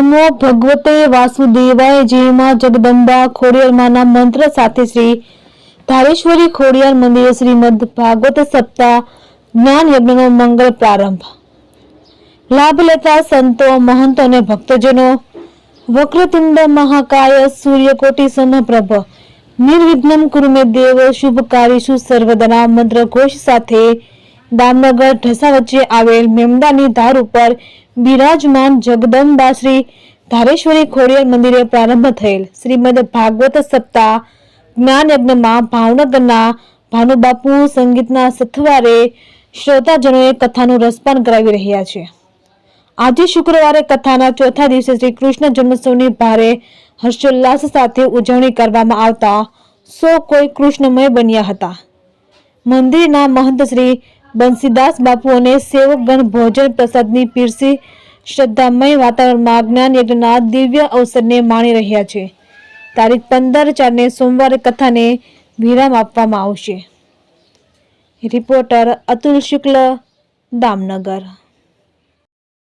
નમો ભગવતે વાસુદેવાય જેમાં જગદંબા ખોડિયારમાંના મંત્ર સાથે શ્રી ધારેશ્વરી ખોડિયાર મંદિરે શ્રીમદ ભાગવત સપ્તાહ જ્ઞાન યજ્ઞનો મંગળ પ્રારંભ. લાભ લેતા સંતો, મહંતો અને ભક્તજનો, વક્રતુંડ મહાકાય સૂર્યકોટી સમપ્રભ નિર્વિઘ્નમ કુરુમે દેવ શુભકારીશુ સર્વદના મંત્ર ઘોષ સાથે દામનગર ઢસા વચ્ચે આવેલ મેમદાની ધાર ઉપર બિરાજમાન જગદંબા શ્રી ધારેશ્વરી ખોડિયાર મંદિરે પ્રારંભ થયેલ. શ્રીમદ ભાગવત સપ્તાહ જ્ઞાન યજ્ઞમાં ભાવનગરના ભાનુબાપુ સંગીતના સથવારે શ્રોતાજનોએ કથાનું રસપાન કરાવી રહ્યા છે. આજે શુક્રવારે કથાના ચોથા દિવસે શ્રી કૃષ્ણ જન્મોત્સવની ભારે હર્ષોલ્લાસ સાથે ઉજવણી કરવામાં આવતા સો કોઈ કૃષ્ણમય બન્યા હતા. મંદિરના મહંત શ્રી બંસીદાસ બાપુ અને સેવકગણ ભોજન પ્રસાદની પીરસી શ્રદ્ધામય વાતાવરણમાં જ્ઞાન યજ્ઞના દિવ્ય અવસરને માણી રહ્યા છે. તારીખ પંદર ચારને સોમવારે કથાને વિરામ આપવામાં આવશે. રિપોર્ટર અતુલ શુક્લ, દામનગર.